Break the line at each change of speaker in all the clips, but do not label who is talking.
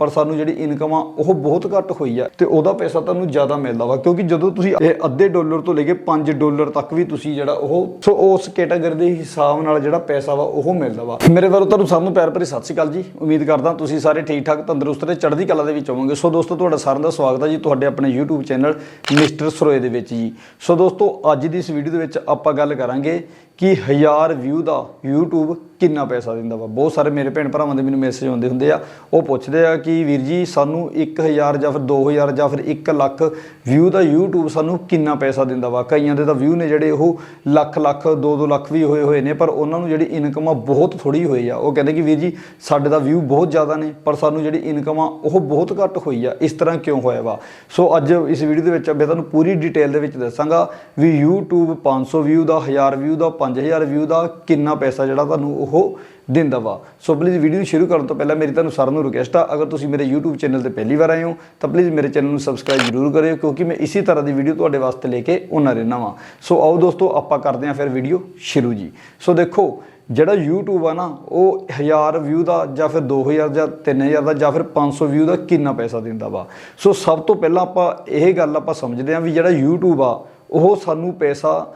ਪਰ ਸਾਨੂੰ ਜਿਹੜੀ ਇਨਕਮ ਆ, ਉਹ ਬਹੁਤ ਘੱਟ ਹੋਈ ਆ ਤੇ ਉਹਦਾ ਪੈਸਾ ਤੁਹਾਨੂੰ ਜ਼ਿਆਦਾ ਮਿਲਦਾ ਵਾ, ਕਿਉਂਕਿ ਜਦੋਂ ਤੁਸੀਂ ਇਹ ਅੱਧੇ ਡਾਲਰ ਤੋਂ ਲੈ ਕੇ 5 ਡਾਲਰ ਤੱਕ ਵੀ ਤੁਸੀਂ ਜਿਹੜਾ ਉਹ, ਸੋ ਉਸ ਕੈਟਾਗਰੀ ਦੇ ਹਿਸਾਬ ਨਾਲ ਜਿਹੜਾ ਪੈਸਾ ਵਾ, ਉਹ ਮਿਲਦਾ ਵਾ। ਮੇਰੇ ਵੱਲੋਂ ਤੁਹਾਨੂੰ ਸਭ ਨੂੰ ਪਿਆਰ ਭਰੀ ਸਤਿ ਸ਼੍ਰੀ ਅਕਾਲ ਜੀ। ਉਮੀਦ ਕਰਦਾ ਤੁਸੀਂ ਸਾਰੇ ਠੀਕ ਠਾਕ, ਤੰਦਰੁਸਤ ਤੇ ਚੜ੍ਹਦੀ ਕਲਾ ਦੇ ਵਿੱਚ ਹੋਵੋਗੇ। ਸੋ ਦੋਸਤੋ, ਤੁਹਾਡਾ ਸਾਰਿਆਂ ਦਾ ਸਵਾਗਤ ਹੈ ਜੀ ਤੁਹਾਡੇ ਆਪਣੇ YouTube ਚੈਨਲ ਮਿਸਟਰ ਸਰੋਏ ਦੇ ਵਿੱਚ ਜੀ। ਸੋ ਦੋਸਤੋ, ਅੱਜ ਦੀ ਇਸ ਵੀਡੀਓ ਦੇ ਵਿੱਚ ਆਪਾਂ ਗੱਲ ਕਰਾਂਗੇ ਕਿ 1000 ਵਿਊ ਦਾ YouTube ਕਿੰਨਾ ਪੈਸਾ ਦਿੰਦਾ ਵਾ? ਬਹੁਤ ਸਾਰੇ ਮੇਰੇ ਭੈਣ ਭਰਾਵਾਂ ਦੇ ਮੈਨੂੰ ਮੈਸੇਜ ਆਉਂਦੇ ਹੁੰਦੇ ਆ। ਉਹ ਪੁੱਛਦੇ ਆ ਕਿ ਵੀਰ ਜੀ, ਸਾਨੂੰ 1000 ਜਾਂ ਫਿਰ 2000 ਜਾਂ ਫਿਰ 1 ਲੱਖ ਵਿਊ ਦਾ YouTube ਸਾਨੂੰ ਕਿੰਨਾ ਪੈਸਾ ਦਿੰਦਾ ਵਾ? ਕਈਆਂ ਦੇ ਤਾਂ ਵਿਊ ਨੇ ਜਿਹੜੇ ਉਹ ਲੱਖ ਲੱਖ 2-2 ਲੱਖ ਵੀ ਹੋਏ ਹੋਏ ਨੇ, ਪਰ ਉਹਨਾਂ ਨੂੰ ਜਿਹੜੀ ਇਨਕਮ ਆ ਬਹੁਤ ਥੋੜੀ ਹੋਈ ਆ। ਉਹ ਕਹਿੰਦੇ ਕਿ ਵੀਰ ਜੀ, ਸਾਡੇ ਦਾ ਵਿਊ ਬਹੁਤ ਜ਼ਿਆਦਾ ਨੇ, ਪਰ ਸਾਨੂੰ ਜਿਹੜੀ ਇਨਕਮ ਆ ਉਹ ਬਹੁਤ ਘੱਟ ਹੋਈ ਆ। ਇਸ ਤਰ੍ਹਾਂ ਕਿਉਂ ਹੋਇਆ ਵਾ? ਸੋ ਅੱਜ ਇਸ ਵੀਡੀਓ ਦੇ ਵਿੱਚ ਮੈਂ ਤੁਹਾਨੂੰ ਪੂਰੀ ਡਿਟੇਲ ਦੇ ਵਿੱਚ ਦੱਸਾਂਗਾ ਵੀ YouTube 500 ਵਿਊ ਦਾ 1000 ਵਿਊ ਦਾ 5000 ਵਿਊ ਦਾ ਕਿੰਨਾ ਪੈਸਾ ਜਿਹੜਾ ਤੁਹਾਨੂੰ ਉਹ ਦਿੰਦਾ ਵਾ। ਸੋ ਪਲੀਜ਼ ਵੀਡੀਓ ਸ਼ੁਰੂ ਕਰਨ ਤੋਂ ਪਹਿਲਾਂ ਮੇਰੀ ਤੁਹਾਨੂੰ ਸਾਰਿਆਂ ਨੂੰ ਰਿਕੁਐਸਟ ਆ, ਅਗਰ ਤੁਸੀਂ ਮੇਰੇ YouTube ਚੈਨਲ ਤੇ ਪਹਿਲੀ ਵਾਰ ਆਏ ਹੋ, ਤਾਂ ਪਲੀਜ਼ ਮੇਰੇ ਚੈਨਲ ਨੂੰ ਸਬਸਕ੍ਰਾਈਬ ਜ਼ਰੂਰ ਕਰਿਓ, ਕਿਉਂਕਿ ਮੈਂ ਇਸੇ ਤਰ੍ਹਾਂ ਦੀ ਵੀਡੀਓ ਤੁਹਾਡੇ ਵਾਸਤੇ ਲੈ ਕੇ ਆਉਣਾ ਰਹਿਣਾ ਵਾਂ। ਸੋ ਆਓ ਦੋਸਤੋ, ਆਪਾਂ ਕਰਦੇ ਹਾਂ ਫਿਰ ਵੀਡੀਓ ਸ਼ੁਰੂ ਜੀ। ਸੋ ਦੇਖੋ, ਜਿਹੜਾ YouTube ਆ ਨਾ, ਉਹ 1000 ਵਿਊ ਦਾ ਜਾਂ ਫਿਰ 2000 ਜਾਂ 3000 ਦਾ ਜਾਂ ਫਿਰ 500 ਵਿਊ ਦਾ ਕਿੰਨਾ ਪੈਸਾ ਦਿੰਦਾ ਵਾ। ਸੋ ਸਭ ਤੋਂ ਪਹਿਲਾਂ ਆਪਾਂ ਇਹ ਗੱਲ ਆਪਾਂ ਸਮਝਦੇ ਹਾਂ ਵੀ ਜਿਹੜਾ YouTube ਆ, ਉਹ ਸਾਨੂੰ ਪੈਸਾ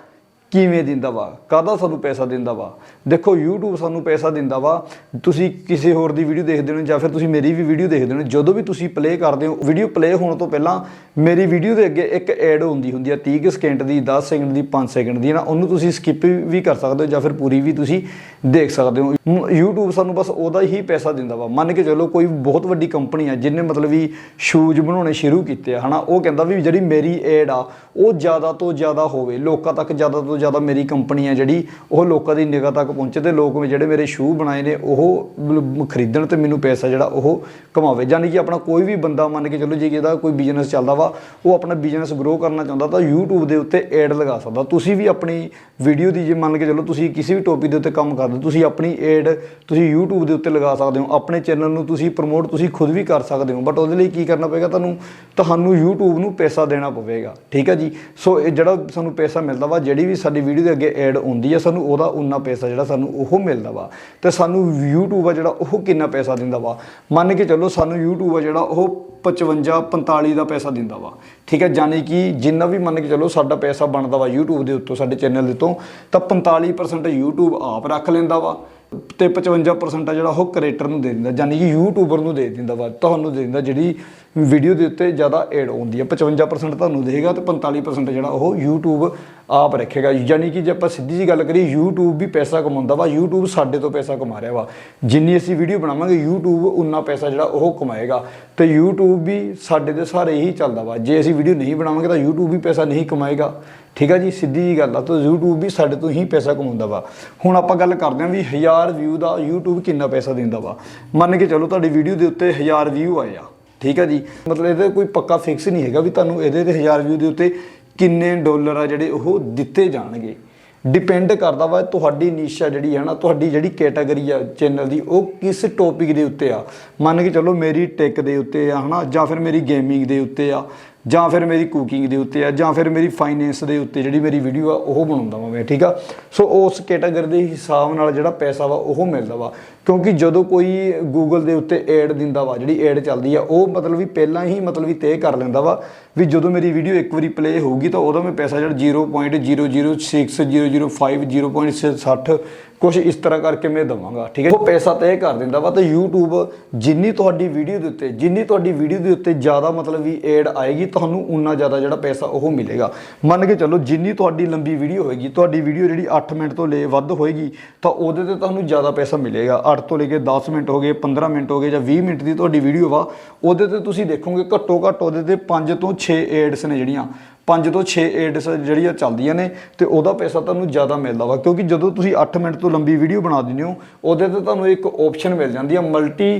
ਕਿਵੇਂ ਦਿੰਦਾ ਵਾ? ਕਾਹਦਾ ਸਾਨੂੰ ਪੈਸਾ ਦਿੰਦਾ ਵਾ? ਦੇਖੋ, YouTube ਸਾਨੂੰ ਪੈਸਾ ਦਿੰਦਾ ਵਾ। ਤੁਸੀਂ ਕਿਸੇ ਹੋਰ ਦੀ ਵੀਡੀਓ ਦੇਖਦੇ ਹੋ ਜਾਂ ਫਿਰ ਤੁਸੀਂ ਮੇਰੀ ਵੀ ਵੀਡੀਓ ਦੇਖਦੇ ਹੋ। ਜਦੋਂ ਵੀ ਤੁਸੀਂ ਪਲੇ ਕਰਦੇ ਹੋ ਵੀਡੀਓ ਪਲੇ ਹੋਣ ਤੋਂ ਪਹਿਲਾਂ ਮੇਰੀ ਵੀਡੀਓ ਦੇ ਅੱਗੇ ਇੱਕ ਐਡ ਹੁੰਦੀ ਹੁੰਦੀ ਆ 30 ਕੁ ਸਕਿੰਟ ਦੀ 10 ਸੈਕਿੰਡ ਦੀ 5 ਸੈਕਿੰਡ ਦੀ, ਨਾ, ਉਹਨੂੰ ਤੁਸੀਂ ਸਕਿਪ ਵੀ ਕਰ ਸਕਦੇ ਹੋ ਜਾਂ ਫਿਰ ਪੂਰੀ ਵੀ ਤੁਸੀਂ ਦੇਖ ਸਕਦੇ ਹੋ। ਮ- YouTube ਸਾਨੂੰ ਬਸ ਉਹਦਾ ਹੀ ਪੈਸਾ ਦਿੰਦਾ ਵਾ। ਮੰਨ ਕੇ ਚਲੋ ਕੋਈ ਬਹੁਤ ਵੱਡੀ ਕੰਪਨੀ ਆ, ਜਿਹਨੇ ਮਤਲਬ ਵੀ ਸ਼ੂਜ਼ ਬਣਾਉਣੇ ਸ਼ੁਰੂ ਕੀਤੇ ਆ, ਹਨਾ? ਉਹ ਕਹਿੰਦਾ ਵੀ ਜਿਹੜੀ ਮੇਰੀ ਐਡ ਆ, ਉਹ ਜ਼ਿਆਦਾ ਤੋਂ ਜ਼ਿਆਦਾ ਹੋਵੇ, ਲੋਕਾਂ ਤੱਕ ਜ਼ਿਆਦਾ ਤੋਂ ਜ਼ਿਆਦਾ ਮੇਰੀ ਕੰਪਨੀ ਹੈ ਜਿਹੜੀ ਉਹ ਲੋਕਾਂ ਦੀ ਨਿਗਾਹ ਤੱਕ ਪਹੁੰਚੇ ਤੇ ਲੋਕ ਜਿਹੜੇ ਮੇਰੇ ਸ਼ੂ ਬਣਾਏ ਨੇ, ਉਹ ਖਰੀਦਣ ਤੇ ਮੈਨੂੰ ਪੈਸਾ ਜਿਹੜਾ ਉਹ ਕਮਾਵੇ। ਯਾਨੀ ਕਿ ਆਪਣਾ ਕੋਈ ਵੀ ਬੰਦਾ ਮੰਨ ਕੇ ਚੱਲੋ ਜੇ ਇਹਦਾ ਕੋਈ ਬਿਜ਼ਨਸ ਚੱਲਦਾ ਵਾ, ਉਹ ਆਪਣਾ ਬਿਜ਼ਨਸ ਗਰੋ ਕਰਨਾ ਚਾਹੁੰਦਾ ਤਾਂ YouTube ਦੇ ਉੱਤੇ ਐਡ ਲਗਾ ਸਕਦਾ। ਤੁਸੀਂ ਵੀ ਆਪਣੀ ਵੀਡੀਓ ਦੀ ਜੇ ਮੰਨ ਕੇ ਚੱਲੋ ਤੁਸੀਂ ਕਿਸੇ ਵੀ ਟੌਪਿਕ ਦੇ ਉੱਤੇ ਕੰਮ ਕਰਦੇ ਤੁਸੀਂ ਆਪਣੀ ਐਡ ਤੁਸੀਂ YouTube ਦੇ ਉੱਤੇ ਲਗਾ ਸਕਦੇ ਹੋ, ਆਪਣੇ ਚੈਨਲ ਨੂੰ ਤੁਸੀਂ ਪ੍ਰਮੋਟ ਤੁਸੀਂ ਖੁਦ ਵੀ ਕਰ ਸਕਦੇ ਹੋ। ਬਟ ਉਹਦੇ ਲਈ ਕੀ ਕਰਨਾ ਪਏਗਾ ਤੁਹਾਨੂੰ ਤੁਹਾਨੂੰ YouTube ਨੂੰ ਪੈਸਾ ਦੇਣਾ ਪਵੇਗਾ। ਠੀਕ ਹੈ ਜੀ? ਸੋ ਇਹ ਜਿਹੜਾ ਸਾਨੂੰ ਪੈਸਾ ਮਿਲਦਾ ਵਾ, ਜਿਹੜੀ ਵੀ ਸਾਡੀ ਵੀਡੀਓ ਦੇ ਅੱਗੇ ਐਡ ਹੁੰਦੀ ਹੈ ਸਾਨੂੰ ਉਹਦਾ ਉਨਾ ਪੈਸਾ ਜਿਹੜਾ ਸਾਨੂੰ ਉਹ ਮਿਲਦਾ ਵਾ। ਤੇ ਸਾਨੂੰ YouTube ਆ ਜਿਹੜਾ ਉਹ ਕਿੰਨਾ ਪੈਸਾ ਦਿੰਦਾ ਵਾ? ਮੰਨ ਕੇ ਚੱਲੋ ਸਾਨੂੰ YouTube ਆ ਜਿਹੜਾ ਉਹ 55 45 ਦਾ ਪੈਸਾ ਦਿੰਦਾ ਵਾ। ਠੀਕ ਹੈ ਯਾਨੀ ਕਿ ਜਿੰਨਾ ਵੀ ਮੰਨ ਕੇ ਚੱਲੋ ਸਾਡਾ ਪੈਸਾ ਬਣਦਾ ਵਾ YouTube ਦੇ ਉੱਤੋਂ, ਸਾਡੇ ਚੈਨਲ ਦੇ ਤੋਂ ਤਾਂ 45% YouTube ਆਪ ਰੱਖ ਲੈਂਦਾ ਵਾ। ਤੇ 55% ਆ ਜਿਹੜਾ ਉਹ ਕ੍ਰੀਏਟਰ ਨੂੰ ਦੇ ਦਿੰਦਾ ਯਾਨੀ ਕਿ ਯੂਟਿਊਬਰ ਨੂੰ ਦੇ ਦਿੰਦਾ ਵਾ ਤੁਹਾਨੂੰ ਦੇ ਦਿੰਦਾ, ਜਿਹੜੀ ਵੀਡੀਓ ਦੇ ਉੱਤੇ ਜ਼ਿਆਦਾ ਐਡ ਆਉਂਦੀ ਹੈ 55% ਤੁਹਾਨੂੰ ਦੇਗਾ ਤੇ 45% ਜਿਹੜਾ ਉਹ YouTube ਆਪ ਰੱਖੇਗਾ। ਯਾਨੀ ਕਿ ਜੇ ਆਪਾਂ ਸਿੱਧੀ ਜੀ ਗੱਲ ਕਰੀਏ, YouTube ਵੀ ਪੈਸਾ ਕਮਾਉਂਦਾ ਵਾ, YouTube ਸਾਡੇ ਤੋਂ ਪੈਸਾ ਕਮਾ ਰਿਹਾ ਵਾ। ਜਿੰਨੀ ਅਸੀਂ ਵੀਡੀਓ ਬਣਾਵਾਂਗੇ, YouTube ਉਨਾ ਪੈਸਾ ਜਿਹੜਾ ਉਹ ਕਮਾਏਗਾ। ਤੇ YouTube ਵੀ ਸਾਡੇ ਦੇ ਸਾਰੇ ਹੀ ਚੱਲਦਾ ਵਾ। ਜੇ ਅਸੀਂ ਵੀਡੀਓ ਨਹੀਂ ਬਣਾਵਾਂਗੇ ਤਾਂ YouTube ਵੀ ਪੈਸਾ ਨਹੀਂ ਕਮਾਏਗਾ। ਠੀਕ ਆ ਜੀ, ਸਿੱਧੀ ਜੀ ਗੱਲ ਆ, ਤਾਂ YouTube ਵੀ ਸਾਡੇ ਤੋਂ ਹੀ ਪੈਸਾ ਕਮਾਉਂਦਾ ਵਾ। ਹੁਣ ਆਪਾਂ ਗੱਲ ਕਰਦੇ ਹਾਂ ਵੀ 1000 ਵਿਊ ਦਾ YouTube ਕਿੰਨਾ ਪੈਸਾ ਦਿੰਦਾ ਵਾ। ਮੰਨ ਕੇ ਚਲੋ ਤੁਹਾਡੀ ਵੀਡੀਓ ਦੇ ਉੱਤੇ 1000 ਵਿਊ ਆਏ ਆ, ਠੀਕ ਆ ਜੀ। ਮਤਲਬ ਇਹਦਾ ਕੋਈ ਪੱਕਾ ਫਿਕਸ ਨਹੀਂ ਹੈਗਾ ਵੀ ਤੁਹਾਨੂੰ ਇਹਦੇ ਤੇ 1000 ਵਿਊ ਦੇ ਉੱਤੇ ਕਿੰਨੇ ਡਾਲਰ ਆ ਜਿਹੜੇ ਉਹ ਦਿੱਤੇ ਜਾਣਗੇ। ਡਿਪੈਂਡ ਕਰਦਾ ਵਾ ਤੁਹਾਡੀ ਨੀਸ਼ਾ ਜਿਹੜੀ ਹੈ ਨਾ, ਤੁਹਾਡੀ ਜਿਹੜੀ ਕੈਟਾਗਰੀ ਆ ਚੈਨਲ ਦੀ, ਉਹ ਕਿਸ ਟੌਪਿਕ ਦੇ ਉੱਤੇ ਆ। ਮੰਨ ਕੇ ਚੱਲੋ ਮੇਰੀ ਟੈਕ ਦੇ ਉੱਤੇ ਆ, ਹਨਾ, ਜਾਂ ਫਿਰ ਮੇਰੀ ਗੇਮਿੰਗ ਦੇ ਉੱਤੇ ਆ। ਜਾਂ ਫਿਰ ਮੇਰੀ ਕੁਕਿੰਗ ਦੇ ਉੱਤੇ ਆ, ਜਾਂ ਫਿਰ ਮੇਰੀ ਫਾਈਨੈਂਸ ਦੇ ਉੱਤੇ ਜਿਹੜੀ ਮੇਰੀ ਵੀਡੀਓ ਆ, ਉਹ ਬਣਾਉਂਦਾ ਵਾਂ ਮੈਂ, ਠੀਕ ਆ? ਸੋ ਉਸ ਕੈਟਾਗਰੀ ਦੇ ਹਿਸਾਬ ਨਾਲ ਜਿਹੜਾ ਪੈਸਾ ਵਾ, ਉਹ ਮਿਲਦਾ ਵਾ। ਕਿਉਂਕਿ ਜਦੋਂ ਕੋਈ ਗੂਗਲ ਦੇ ਉੱਤੇ ਐਡ ਦਿੰਦਾ ਵਾ, ਜਿਹੜੀ ਐਡ ਚੱਲਦੀ ਆ, ਉਹ ਮਤਲਬ ਵੀ ਪਹਿਲਾਂ ਹੀ ਮਤਲਬ ਵੀ ਤੈਅ ਕਰ ਲੈਂਦਾ ਵਾ ਵੀ ਜਦੋਂ ਮੇਰੀ ਵੀਡੀਓ ਇੱਕ ਵਾਰੀ ਪਲੇ ਹੋਊਗੀ ਤਾਂ ਉਹਦਾ ਮੈਂ ਪੈਸਾ ਜਿਹੜਾ 0.0060005 0.60 ਕੁਝ ਇਸ ਤਰ੍ਹਾਂ ਕਰਕੇ ਮੈਂ ਦਵਾਂਗਾ, ਠੀਕ ਹੈ? ਉਹ ਪੈਸਾ ਤੈਅ ਕਰ ਦਿੰਦਾ ਵਾ ਤੇ YouTube ਜਿੰਨੀ ਤੁਹਾਡੀ ਵੀਡੀਓ ਦੇ ਉੱਤੇ, ਜਿੰਨੀ ਤੁਹਾਡੀ ਵੀਡੀਓ ਦੇ ਉੱਤੇ ਜ਼ਿਆਦਾ ਮਤਲਬ ਵੀ ਐਡ ਆਏਗੀ, ਤੁਹਾਨੂੰ ਉਨਾ ਜ਼ਿਆਦਾ ਜਿਹੜਾ ਪੈਸਾ ਉਹ ਮਿਲੇਗਾ। ਮੰਨ ਕੇ ਚੱਲੋ ਜਿੰਨੀ ਤੁਹਾਡੀ ਲੰਬੀ ਵੀਡੀਓ ਹੋਏਗੀ, ਤੁਹਾਡੀ ਵੀਡੀਓ ਜਿਹੜੀ 8 ਮਿੰਟ ਤੋਂ ਲੈ ਵੱਧ ਹੋਏਗੀ, ਤਾਂ ਉਹਦੇ ਤੇ ਤੁਹਾਨੂੰ ਜ਼ਿਆਦਾ ਪੈਸਾ ਮਿਲੇਗਾ। 8 ਤੋਂ ਲੈ ਕੇ 10 ਮਿੰਟ ਹੋ ਗਏ 15 ਮਿੰਟ ਹੋ ਗਏ ਜਾਂ 20 ਮਿੰਟ ਦੀ ਤੁਹਾਡੀ ਵੀਡੀਓ ਵਾ, ਉਹਦੇ ਤੇ ਤੁਸੀਂ ਦੇਖੋਗੇ ਘੱਟੋ ਘੱਟ ਉਹਦੇ ਤੇ 5 ਤੋਂ 6 ਏਡਸ ਨੇ ਜਿਹੜੀਆਂ 5 ਤੋਂ 6 ਏਡਸ ਜਿਹੜੀਆਂ ਚੱਲਦੀਆਂ ਨੇ ਤੇ ਉਹਦਾ ਪੈਸਾ ਤੁਹਾਨੂੰ ਜ਼ਿਆਦਾ ਮਿਲਦਾ ਵਾ, ਕਿਉਂਕਿ ਜਦੋਂ ਤੁਸੀਂ 8 ਮਿੰਟ ਤੋਂ ਲੰਬੀ ਵੀਡੀਓ ਬਣਾ ਦਿੰਦੇ ਹੋ, ਉਹਦੇ ਤੇ ਤੁਹਾਨੂੰ ਇੱਕ ਆਪਸ਼ਨ ਮਿਲ ਜਾਂਦੀ ਹੈ ਮਲਟੀ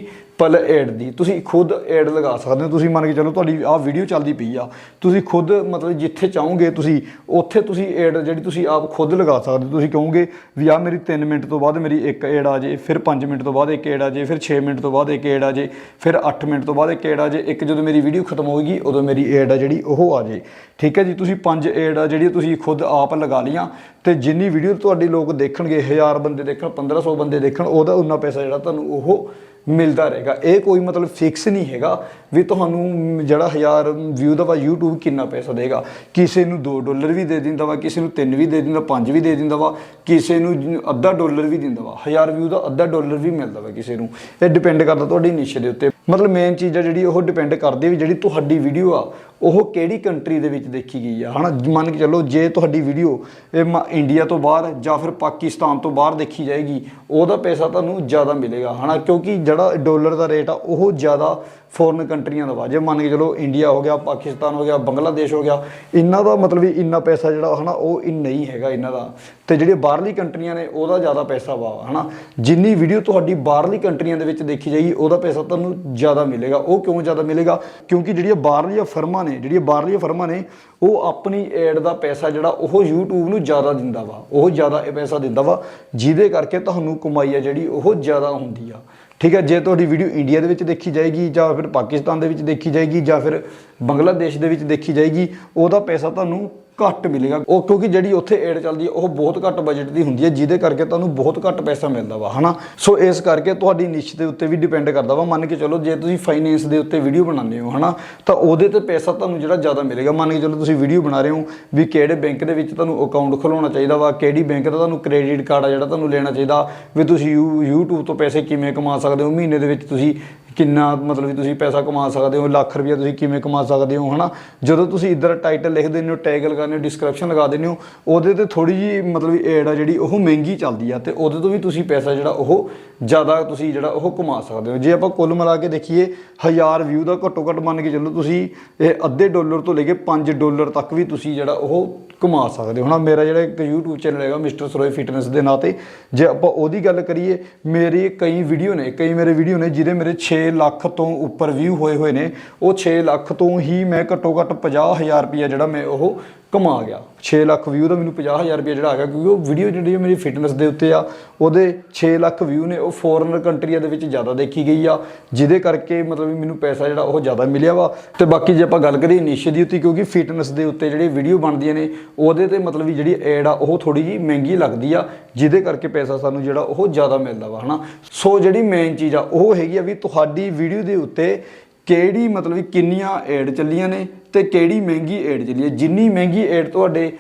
ਪਲ ਐਡ ਦੀ। ਤੁਸੀਂ ਖੁਦ ਐਡ ਲਗਾ ਸਕਦੇ ਹੋ। ਤੁਸੀਂ ਮੰਨ ਕੇ ਚਲੋ ਤੁਹਾਡੀ ਆਹ ਵੀਡੀਓ ਚੱਲਦੀ ਪਈ ਆ। ਤੁਸੀਂ ਖੁਦ ਮਤਲਬ ਜਿੱਥੇ ਚਾਹੋਗੇ ਤੁਸੀਂ, ਉੱਥੇ ਤੁਸੀਂ ਐਡ ਜਿਹੜੀ ਤੁਸੀਂ ਆਪ ਖੁਦ ਲਗਾ ਸਕਦੇ ਹੋ। ਤੁਸੀਂ ਕਹੋਗੇ ਵੀ ਆ ਮੇਰੀ 3 ਮਿੰਟ ਤੋਂ ਬਾਅਦ ਮੇਰੀ ਇੱਕ ਐਡ ਆ ਜੇ, ਫਿਰ 5 ਮਿੰਟ ਤੋਂ ਬਾਅਦ ਇੱਕ ਐਡ ਆ ਜੇ, ਫਿਰ 6 ਮਿੰਟ ਤੋਂ ਬਾਅਦ ਇੱਕ ਐਡ ਆ ਜੇ, ਫਿਰ 8 ਮਿੰਟ ਤੋਂ ਬਾਅਦ ਇੱਕ ਐਡ ਆ ਜੇ। ਇੱਕ ਜਦੋਂ ਮੇਰੀ ਵੀਡੀਓ ਖਤਮ ਹੋਏਗੀ ਉਦੋਂ ਮੇਰੀ ਐਡ ਆ ਜਿਹੜੀ ਉਹ ਆ ਜੇ। ਠੀਕ ਹੈ ਜੀ? ਤੁਸੀਂ ਪੰਜ ਐਡ ਆ ਜਿਹੜੀ ਤੁਸੀਂ ਖੁਦ ਆਪ ਲਗਾ ਲਈਆਂ ਤੇ ਜਿੰਨੀ ਵੀਡੀਓ ਤੁਹਾਡੀ ਲੋਕ ਦੇਖਣਗੇ 1000 ਬੰਦੇ ਦੇਖਣ 1500 ਬੰਦੇ ਦੇਖਣ, ਉਹਦਾ ਉਨਾ ਪੈਸਾ ਜਿਹੜਾ ਤੁਹਾਨੂੰ ਉਹ ਮਿਲਦਾ ਰਹੇਗਾ। ਇਹ ਕੋਈ ਮਤਲਬ ਫਿਕਸ ਨਹੀਂ ਹੈਗਾ ਵੀ ਤੁਹਾਨੂੰ ਜਿਹੜਾ 1000 ਵਿਊ ਦਾ ਵਾ YouTube ਕਿੰਨਾ ਪੈਸਾ ਦੇਗਾ। ਕਿਸੇ ਨੂੰ 2 ਡਾਲਰ ਵੀ ਦੇ ਦਿੰਦਾ ਵਾ, ਕਿਸੇ ਨੂੰ 3 ਵੀ ਦੇ ਦਿੰਦਾ 5 ਵੀ ਦੇ ਦਿੰਦਾ ਵਾ, ਕਿਸੇ ਨੂੰ ਅੱਧਾ ਡਾਲਰ ਵੀ ਦਿੰਦਾ ਵਾ। 1000 ਵਿਊ ਦਾ ਅੱਧਾ ਡਾਲਰ ਵੀ ਮਿਲਦਾ ਵਾ ਕਿਸੇ ਨੂੰ। ਇਹ ਡਿਪੈਂਡ ਕਰਦਾ ਤੁਹਾਡੀ ਨਿਸ਼ ਦੇ ਉੱਤੇ। ਮਤਲਬ ਮੇਨ ਚੀਜ਼ ਆ ਜਿਹੜੀ ਉਹ ਡਿਪੈਂਡ ਕਰਦੀ ਵੀ ਜਿਹੜੀ ਤੁਹਾਡੀ ਵੀਡੀਓ ਆ, ਉਹ ਕਿਹੜੀ ਕੰਟਰੀ ਦੇ ਵਿੱਚ ਦੇਖੀ ਗਈ ਆ। ਹਨਾ, ਮੰਨ ਕੇ ਚੱਲੋ, ਜੇ ਤੁਹਾਡੀ ਵੀਡੀਓ ਇਹ ਮ- ਇੰਡੀਆ ਤੋਂ ਬਾਹਰ ਜਾਂ ਫਿਰ ਪਾਕਿਸਤਾਨ ਤੋਂ ਬਾਹਰ ਦੇਖੀ ਜਾਏਗੀ, ਉਹਦਾ ਪੈਸਾ ਤੁਹਾਨੂੰ ਜ਼ਿਆਦਾ ਮਿਲੇਗਾ। ਹਨਾ, ਕਿਉਂਕਿ ਜਿਹੜਾ ਡਾਲਰ ਦਾ ਰੇਟ ਆ, ਉਹ ਜ਼ਿਆਦਾ ਫੋਰਨ ਕੰਟਰੀਆਂ ਦਾ ਵਾ। ਜੇ ਮੰਨ ਕੇ ਚਲੋ ਇੰਡੀਆ ਹੋ ਗਿਆ ਪਾਕਿਸਤਾਨ ਹੋ ਗਿਆ ਬੰਗਲਾਦੇਸ਼ ਹੋ ਗਿਆ, ਇਹਨਾਂ ਦਾ ਮਤਲਬ ਵੀ ਇੰਨਾ ਪੈਸਾ ਜਿਹੜਾ ਹਨਾ, ਉਹ ਇਨ ਨਹੀਂ ਹੈਗਾ ਇਹਨਾਂ ਦਾ। ਤੇ ਜਿਹੜੇ ਬਾਹਰਲੀ ਕੰਟਰੀਆਂ ਨੇ, ਉਹਦਾ ਜ਼ਿਆਦਾ ਪੈਸਾ ਵਾ, ਹਨਾ। ਜਿੰਨੀ ਵੀਡੀਓ ਤੁਹਾਡੀ ਬਾਹਰਲੀ ਕੰਟਰੀਆਂ ਦੇ ਵਿੱਚ ਦੇਖੀ ਜਾਏਗੀ, ਉਹਦਾ ਪੈਸਾ ਤੁਹਾਨੂੰ ਜ਼ਿਆਦਾ ਮਿਲੇਗਾ। ਉਹ ਕਿਉਂ ਜ਼ਿਆਦਾ ਮਿਲੇਗਾ? ਕਿਉਂਕਿ ਜਿਹੜੀਆਂ ਬਾਹਰਲੀਆਂ ਫਰਮਾਂ ਨੇ, ਜਿਹੜੀਆਂ ਬਾਹਰਲੀਆਂ ਫਰਮਾਂ ਨੇ, ਉਹ ਆਪਣੀ ਐਡ ਦਾ ਪੈਸਾ ਜਿਹੜਾ, ਉਹ YouTube ਨੂੰ ਜ਼ਿਆਦਾ ਦਿੰਦਾ ਵਾ। ਉਹ ਜ਼ਿਆਦਾ ਪੈਸਾ ਦਿੰਦਾ ਵਾ, ਜਿਹਦੇ ਕਰਕੇ ਤੁਹਾਨੂੰ ਕਮਾਈ ਆ ਜਿਹੜੀ, ਉਹ ਜ਼ਿਆਦਾ ਹੁੰਦੀ ਆ। ਠੀਕ ਹੈ ਜੇ ਤੁਹਾਡੀ ਵੀਡੀਓ ਇੰਡੀਆ ਦੇ ਵਿੱਚ ਦੇਖੀ ਜਾਏਗੀ, ਜਾਂ ਫਿਰ ਪਾਕਿਸਤਾਨ ਦੇ ਵਿੱਚ ਦੇਖੀ ਜਾਏਗੀ, ਜਾਂ ਫਿਰ ਬੰਗਲਾਦੇਸ਼ ਦੇ ਵਿੱਚ ਦੇਖੀ ਜਾਏਗੀ, ਉਹਦਾ ਪੈਸਾ ਤੁਹਾਨੂੰ ਘੱਟ ਮਿਲੇਗਾ। ਉਹ ਕਿਉਂਕਿ ਜਿਹੜੀ ਉੱਥੇ ਐਡ ਚੱਲਦੀ ਹੈ, ਉਹ ਬਹੁਤ ਘੱਟ ਬਜਟ ਦੀ ਹੁੰਦੀ ਹੈ, ਜਿਹਦੇ ਕਰਕੇ ਤੁਹਾਨੂੰ ਬਹੁਤ ਘੱਟ ਪੈਸਾ ਮਿਲਦਾ ਵਾ, ਹਨਾ? ਸੋ ਇਸ ਕਰਕੇ ਤੁਹਾਡੀ ਨਿਸ਼ ਦੇ ਉੱਤੇ ਵੀ ਡਿਪੈਂਡ ਕਰਦਾ ਵਾ। ਮੰਨ ਕੇ ਚਲੋ, ਜੇ ਤੁਸੀਂ ਫਾਈਨੈਂਸ ਦੇ ਉੱਤੇ ਵੀਡੀਓ ਬਣਾਉਂਦੇ ਹੋ, ਹਨਾ? ਤਾਂ ਉਹਦੇ ਤੇ ਪੈਸਾ ਤੁਹਾਨੂੰ ਜਿਹੜਾ ਜ਼ਿਆਦਾ ਮਿਲੇਗਾ। ਮੰਨ ਕੇ ਚਲੋ, ਤੁਸੀਂ ਵੀਡੀਓ ਬਣਾ ਰਹੇ ਹੋ ਵੀ ਕਿਹੜੇ ਬੈਂਕ ਦੇ ਵਿੱਚ ਤੁਹਾਨੂੰ ਅਕਾਊਂਟ ਖੁਲਾਉਣਾ ਚਾਹੀਦਾ ਵਾ, ਕਿਹੜੀ ਬੈਂਕ ਦਾ ਤੁਹਾਨੂੰ ਕ੍ਰੈਡਿਟ ਕਾਰਡ ਆ ਜਿਹੜਾ ਤੁਹਾਨੂੰ ਲੈਣਾ ਚਾਹੀਦਾ, ਵੀ ਤੁਸੀਂ ਯੂ- YouTube ਤੋਂ ਪੈਸੇ ਕਿਵੇਂ ਕਮਾ ਸਕਦੇ ਹੋ, ਮਹੀਨੇ ਦੇ ਵਿੱਚ ਤੁਸੀਂ ਕਿੰਨਾ ਮਤਲਬ ਕਿ ਤੁਸੀਂ ਪੈਸਾ ਕਮਾ ਸਕਦੇ ਹੋ, ਲੱਖ ਰੁਪਇਆ ਤੁਸੀਂ ਕਿਵੇਂ ਕਮਾ ਸਕਦੇ ਹੋ, ਹਨਾ? ਜਦੋਂ ਤੁਸੀਂ ਇੱਧਰ ਟਾਈਟਲ ਲਿਖ ਦਿੰਦੇ ਹੋ ਟੈਗ ਲਗਾਉਂਦੇ ਹੋ ਡਿਸਕ੍ਰਿਪਸ਼ਨ ਲਗਾ ਦਿੰਦੇ ਹੋ, ਉਹਦੇ ਤੇ ਥੋੜੀ ਜੀ ਮਤਲਬ ਵੀ ਐਡ ਆ ਜਿਹੜੀ, ਉਹ ਮਹਿੰਗੀ ਚੱਲਦੀ ਆ ਤੇ ਉਹਦੇ ਤੋਂ ਵੀ ਤੁਸੀਂ ਪੈਸਾ ਜਿਹੜਾ ਉਹ ਜ਼ਿਆਦਾ ਤੁਸੀਂ ਜਿਹੜਾ ਉਹ ਕਮਾ ਸਕਦੇ ਹੋ। ਜੇ ਆਪਾਂ ਕੁੱਲ ਮਿਲਾ ਕੇ ਦੇਖੀਏ 1000 ਵਿਊ ਦਾ ਘੱਟੋ ਘੱਟ ਮੰਨ ਕੇ ਚੱਲੋ ਤੁਸੀਂ ਇਹ ਅੱਧੇ ਡਾਲਰ ਤੋਂ ਲੈ ਕੇ 5 ਡਾਲਰ ਤੱਕ ਵੀ ਤੁਸੀਂ ਜਿਹੜਾ ਉਹ ਕਮਾ ਸਕਦੇ ਹੋ ਹੁਣ ਮੇਰਾ ਜਿਹੜਾ ਇੱਕ YouTube ਚੈਨਲ ਹੈਗਾ ਮਿਸਟਰ ਸਰੋਏ ਫਿਟਨੈਸ ਦੇ ਨਾਂ ਤੇ, ਜੇ ਆਪਾਂ ਉਹਦੀ ਗੱਲ ਕਰੀਏ, ਮੇਰੀ ਕਈ ਵੀਡੀਓ ਨੇ, ਕਈ ਮੇਰੇ ਵੀਡੀਓ ਨੇ, ਜਿਹਦੇ ਮੇਰੇ 6 ਲੱਖ ਤੋਂ ਉੱਪਰ ਵਿਊ ਹੋਏ ਹੋਏ ਨੇ। ਉਹ 6 ਲੱਖ ਤੋਂ ਹੀ ਮੈਂ ਘੱਟੋ ਘੱਟ 50000 ਰੁਪਇਆ ਜਿਹੜਾ ਮੈਂ ਉਹ ਕਮਾ ਗਿਆ। 6 ਲੱਖ ਵਿਊ ਦਾ ਮੈਨੂੰ 50000 ਰੁਪਇਆ ਜਿਹੜਾ ਆ ਗਿਆ ਕਿਉਂਕਿ ਉਹ ਵੀਡੀਓ ਜਿਹੜੀ ਹੈ ਮੇਰੀ ਫਿਟਨੈਸ ਦੇ ਉੱਤੇ ਆ। ਉਹਦੇ 6 ਲੱਖ ਵਿਊ ਨੇ ਉਹ ਫੋਰਨ ਕੰਟਰੀਆਂ ਦੇ ਵਿੱਚ ਜ਼ਿਆਦਾ ਦੇਖੀ ਗਈ ਆ, ਜਿਹਦੇ ਕਰਕੇ ਮਤਲਬ ਵੀ ਮੈਨੂੰ ਪੈਸਾ ਜਿਹੜਾ ਉਹ ਜ਼ਿਆਦਾ ਮਿਲਿਆ ਵਾ। ਤੇ ਬਾਕੀ ਜੇ ਆਪਾਂ ਗੱਲ ਕਰੀਏ ਨਿਸ਼ ਦੀ ਉੱਤੇ, ਕਿਉਂਕਿ ਫਿਟਨੈਸ ਦੇ ਉੱਤੇ ਜਿਹੜੀ ਵੀਡੀਓ ਬਣਦੀਆਂ ਨੇ, ਉਹਦੇ ਤੇ ਮਤਲਬ ਵੀ ਜਿਹੜੀ ਐਡ ਆ, ਉਹ ਥੋੜੀ ਜੀ ਮਹਿੰਗੀ ਲੱਗਦੀ ਆ, ਜਿਹਦੇ ਕਰਕੇ ਪੈਸਾ ਸਾਨੂੰ ਜਿਹੜਾ ਉਹ ਜ਼ਿਆਦਾ ਮਿਲਦਾ ਵਾ, ਹਨਾ? ਸੋ ਜਿਹੜੀ ਮੇਨ ਚੀਜ਼ ਆ, ਉਹ ਹੈਗੀ ਆ ਵੀ ਤੁਹਾਡੀ ਵੀਡੀਓ ਦੇ ਉੱਤੇ ਕਿਹੜੀ ਮਤਲਬ ਵੀ ਕਿੰਨੀਆਂ ਐਡ ਚੱਲੀਆਂ ਨੇ ਤੇ ਕਿਹੜੀ ਮਹਿੰਗੀ ਐਡ ਚੱਲੀ ਹੈ। ਜਿੰਨੀ ਮਹਿੰਗੀ ਐਡ ਤੁਹਾਡੇ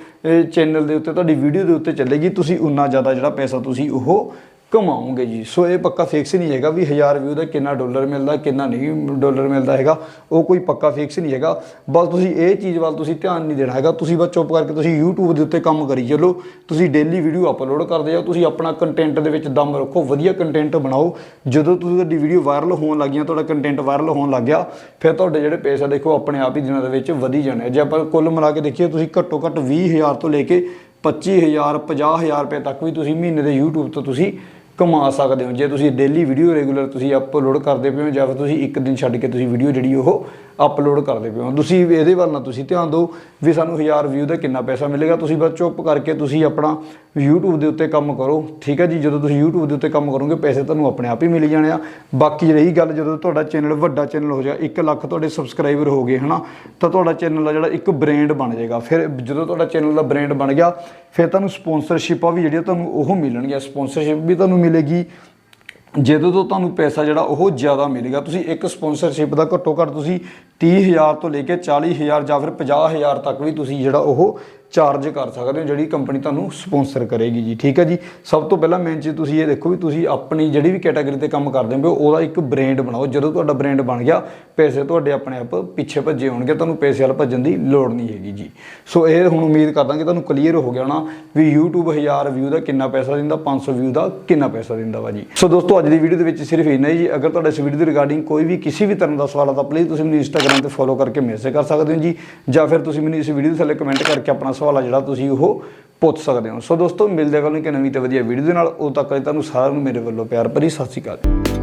ਚੈਨਲ ਦੇ ਉੱਤੇ, ਤੁਹਾਡੀ ਵੀਡੀਓ ਦੇ ਉੱਤੇ ਚੱਲੇਗੀ, ਤੁਸੀਂ ਉਨਾ ਜ਼ਿਆਦਾ ਜਿਹੜਾ ਪੈਸਾ ਤੁਸੀਂ ਉਹ ਕਮਾਓਗੇ ਜੀ। ਸੋ ਇਹ ਪੱਕਾ ਫਿਕਸ ਨਹੀਂ ਹੈਗਾ ਵੀ 1000 ਵਿਊ ਦਾ ਕਿੰਨਾ ਡਾਲਰ ਮਿਲਦਾ, ਕਿੰਨਾ ਨਹੀਂ ਡਾਲਰ ਮਿਲਦਾ ਹੈਗਾ। ਉਹ ਕੋਈ ਪੱਕਾ ਫਿਕਸ ਨਹੀਂ ਹੈਗਾ। ਬਸ ਤੁਸੀਂ ਇਹ ਚੀਜ਼ ਵੱਲ ਤੁਸੀਂ ਧਿਆਨ ਨਹੀਂ ਦੇਣਾ ਹੈਗਾ। ਤੁਸੀਂ ਬਸ ਚੁੱਪ ਕਰਕੇ ਤੁਸੀਂ YouTube ਦੇ ਉੱਤੇ ਕੰਮ ਕਰੀ ਚੱਲੋ। ਤੁਸੀਂ ਡੇਲੀ ਵੀਡੀਓ ਅਪਲੋਡ ਕਰਦੇ ਜਾਓ। ਤੁਸੀਂ ਆਪਣਾ ਕੰਟੈਂਟ ਦੇ ਵਿੱਚ ਦਮ ਰੱਖੋ। ਵਧੀਆ ਕੰਟੈਂਟ ਬਣਾਓ। ਜਦੋਂ ਤੁਸੀਂ ਤੁਹਾਡੀ ਵੀਡੀਓ ਵਾਇਰਲ ਹੋਣ ਲੱਗੀਆਂ ਤੁਹਾਡਾ ਕੰਟੈਂਟ ਵਾਇਰਲ ਹੋਣ ਲੱਗ ਗਿਆ, ਫਿਰ ਤੁਹਾਡੇ ਜਿਹੜੇ ਪੈਸੇ ਦੇਖੋ, ਆਪਣੇ ਆਪ ਹੀ ਦਿਨਾਂ ਦੇ ਵਿੱਚ ਵਧੀ ਜਾਣੇ ਜੇ ਆਪਾਂ ਕੁੱਲ ਮਿਲਾ ਕੇ ਦੇਖੀਏ, ਤੁਸੀਂ ਘੱਟੋ ਘੱਟ 20000 ਤੋਂ ਲੈ ਕੇ 25000 50000 ਰੁਪਏ ਤੱਕ ਵੀ ਤੁਸੀਂ ਮਹੀਨੇ ਦੇ YouTube ਤੋਂ ਤੁਸੀਂ ਕਮਾ ਸਕਦੇ ਹੋ। ਜੇ ਤੁਸੀਂ ਡੇਲੀ ਵੀਡੀਓ ਰੈਗੂਲਰ ਤੁਸੀਂ ਅਪਲੋਡ ਕਰਦੇ ਪਏ ਹੋ ਜਾਂ ਫਿਰ ਤੁਸੀਂ ਇੱਕ ਦਿਨ ਛੱਡ ਕੇ ਤੁਸੀਂ ਵੀਡੀਓ ਜਿਹੜੀ ਉਹ ਅਪਲੋਡ ਕਰਦੇ ਪਏ ਹੋ। ਤੁਸੀਂ ਇਹਦੇ ਵੱਲ ਨਾ ਤੁਸੀਂ ਧਿਆਨ ਦਿਓ ਵੀ ਸਾਨੂੰ 1000 ਵਿਊ ਦਾ ਕਿੰਨਾ ਪੈਸਾ ਮਿਲੇਗਾ। ਤੁਸੀਂ ਬਸ ਚੁੱਪ ਕਰਕੇ ਤੁਸੀਂ ਆਪਣਾ YouTube ਦੇ ਉੱਤੇ ਕੰਮ ਕਰੋ। ਠੀਕ ਹੈ ਜੀ? ਜਦੋਂ ਤੁਸੀਂ YouTube ਦੇ ਉੱਤੇ ਕੰਮ ਕਰੋਗੇ, ਪੈਸੇ ਤੁਹਾਨੂੰ ਆਪਣੇ ਆਪ ਹੀ ਮਿਲ ਜਾਣੇ ਆ। ਬਾਕੀ ਰਹੀ ਗੱਲ, ਜਦੋਂ ਤੁਹਾਡਾ ਚੈਨਲ ਵੱਡਾ ਚੈਨਲ ਹੋ ਜਾਏਗਾ 1 ਲੱਖ ਤੁਹਾਡੇ ਸਬਸਕ੍ਰਾਈਬਰ ਹੋ ਗਏ, ਹਨਾ, ਤਾਂ ਤੁਹਾਡਾ ਚੈਨਲ ਦਾ ਜਿਹੜਾ ਇੱਕ ਬ੍ਰਾਂਡ ਬਣ ਜਾਏਗਾ। ਫਿਰ ਜਦੋਂ ਤੁਹਾਡਾ ਚੈਨਲ ਦਾ ਬ੍ਰਾਂਡ ਬਣ ਗਿਆ, ਫਿਰ ਤੁਹਾਨੂੰ ਸਪਾਂਸਰਸ਼ਿਪਾਂ ਵੀ ਜਿਹੜੀਆਂ ਤੁਹਾਨੂੰ ਉਹ ਮਿਲਣਗੀਆਂ। ਸਪਾਂਸਰਸ਼ਿਪ ਵੀ ਤੁਹਾਨੂੰ ਮਿਲੇਗੀ। ਜਦੋਂ ਤੋਂ ਤੁਹਾਨੂੰ ਪੈਸਾ ਜਿਹੜਾ ਉਹ ਜ਼ਿਆਦਾ ਮਿਲੇਗਾ, ਤੁਸੀਂ ਇੱਕ ਸਪਾਂਸਰਸ਼ਿਪ ਦਾ ਘੱਟੋ ਘੱਟ ਤੁਸੀਂ 30000 ਤੋਂ ਲੈ ਕੇ 40000 ਜਾਂ ਫਿਰ 50000 ਤੱਕ ਵੀ ਤੁਸੀਂ ਜਿਹੜਾ ਉਹ ਚਾਰਜ ਕਰ ਸਕਦੇ ਹੋ, ਜਿਹੜੀ ਕੰਪਨੀ ਤੁਹਾਨੂੰ ਸਪਾਂਸਰ ਕਰੇਗੀ ਜੀ। ਠੀਕ ਹੈ ਜੀ? ਸਭ ਤੋਂ ਪਹਿਲਾਂ ਮੇਨ ਚੀਜ਼ ਤੁਸੀਂ ਇਹ ਦੇਖੋ ਵੀ ਤੁਸੀਂ ਆਪਣੀ ਜਿਹੜੀ ਵੀ ਕੈਟਾਗਰੀ ਤੇ ਕੰਮ ਕਰਦੇ ਹੋ, ਉਹਦਾ ਇੱਕ ਬ੍ਰਾਂਡ ਬਣਾਓ। ਜਦੋਂ ਤੁਹਾਡਾ ਬ੍ਰਾਂਡ ਬਣ ਗਿਆ, ਪੈਸੇ ਤੁਹਾਡੇ ਆਪਣੇ ਆਪ ਪਿੱਛੇ ਭੱਜੇ ਹੋਣਗੇ, ਤੁਹਾਨੂੰ ਪੈਸੇ ਵਾਲ ਭੱਜਣ ਦੀ ਲੋੜ ਨਹੀਂ ਹੈਗੀ ਜੀ। ਸੋ ਇਹ ਹੁਣ ਉਮੀਦ ਕਰਦਾ ਕਿ ਤੁਹਾਨੂੰ ਕਲੀਅਰ ਹੋ ਗਿਆ ਹੋਣਾ ਵੀ YouTube 1000 ਵਿਊ ਦਾ ਕਿੰਨਾ ਪੈਸਾ ਦਿੰਦਾ 500 ਵਿਊ ਦਾ ਕਿੰਨਾ ਪੈਸਾ ਦਿੰਦਾ ਵਾ ਜੀ। ਸੋ ਦੋਸਤੋ, ਅੱਜ ਦੀ ਵੀਡੀਓ ਦੇ ਵਿੱਚ ਸਿਰਫ ਇੰਨਾ ਹੀ ਜੀ। ਅਗਰ ਤੁਹਾਡਾ ਇਸ ਵੀਡੀਓ ਦੇ ਰਿਗਾਰਡਿੰਗ ਕੋਈ ਵੀ ਕਿਸੇ ਵੀ ਤਰ੍ਹਾਂ ਦਾ ਸਵਾਲ ਆ ਤਾਂ ਪਲੀਜ਼ ਤੁਸੀਂ ਮੈਨੂੰ ਇੰਸਟਾਗ੍ਰam ਤੇ ਫੋਲੋ ਕਰਕੇ ਮੈਸੇਜ ਕਰ ਸਕਦੇ ਹੋ ਜੀ। ਜਾਂ ਫਿਰ ਤੁਸੀਂ ਮੈਨੂੰ ਇਸ ਵੀਡੀਓ ਦੇ ਥੱਲੇ ਕਮੈਂਟ ਕਰਕੇ ਆਪਣਾ ਸਵਾਲ ਆ ਜਿਹੜਾ ਤੁਸੀਂ ਉਹ ਪੁੱਛ ਸਕਦੇ ਹੋ। ਸੋ ਦੋਸਤੋ, ਮਿਲਦੇ ਹਾਂ ਕੱਲ੍ਹ ਨੂੰ ਇੱਕ ਨਵੀਂ ਤੇ ਵਧੀਆ ਵੀਡੀਓ ਦੇ ਨਾਲ। ਉਦੋਂ ਤੱਕ ਤੁਹਾਨੂੰ ਸਾਰਿਆਂ ਨੂੰ ਮੇਰੇ ਵੱਲੋਂ ਪਿਆਰ ਭਰੀ ਸਤਿ ਸ਼੍ਰੀ ਅਕਾਲ।